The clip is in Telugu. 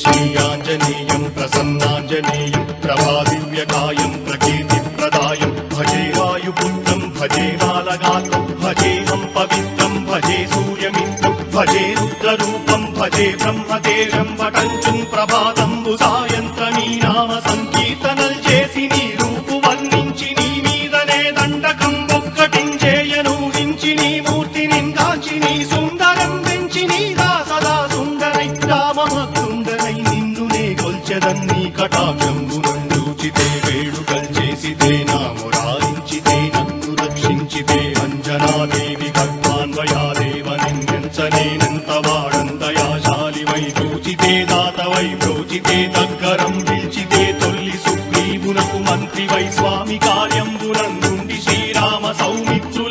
శ్రీయాంజనేయం ప్రసన్నాంజనేయం ప్రభాదివ్యకాయం ప్రకీర్తిప్రదాయం భజే వాయుపుత్రం భజే బాలగాత్రం భజేహం పవిత్రం భజే సూర్యమిత్రం భజే రుద్రరూపం భజే బ్రహ్మదేవం పటంచుం ప్రభాతంబు సాయంత్రమీ నామ సంకీర్తనల్ చేసి నీ రూపు వర్ణించి నీ మీదనే దండకం ఒక్కటించేయను హించి నీ మూర్తి నిందాచి నీ నే కొల్చెదన్నీ వేడుకల్ చేసితే నా మురారించితే నన్ను రక్షించితే అంజనాదేవి గర్భాన్వయాదేవ నిందించనేనంత వాడంతయాశాలివై చూచితే దాతవై ప్రోచితే దగ్గరం పిలిచితే తొల్లి సుగ్రీవునకు మంత్రివై స్వామి కార్యంబునందుండి శ్రీరామ సౌమిత్రు